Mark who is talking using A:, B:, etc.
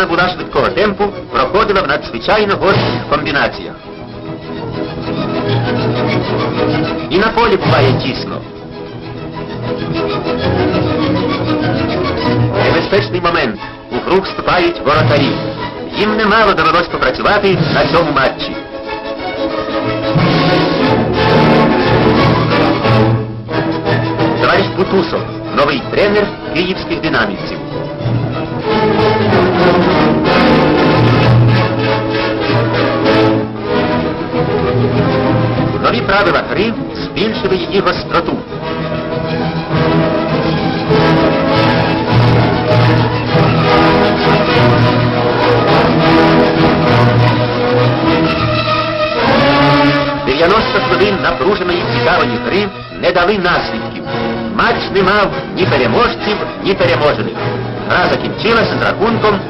A: не була швидкого темпу, проходила в надзвичайно гострих комбінаціях. І на полі буває тісно. Небезпечний момент. У гру вступають воротарі. Їм немало довелось попрацювати на цьому матчі. Товариш Бутусов, новий тренер київських динамівців. Правила гри збільшили її гостроту. Хвилин напруженої цікавої гри не дали наслідків. Матч не мав ні переможців, ні переможених. Гра закінчилася з рахунком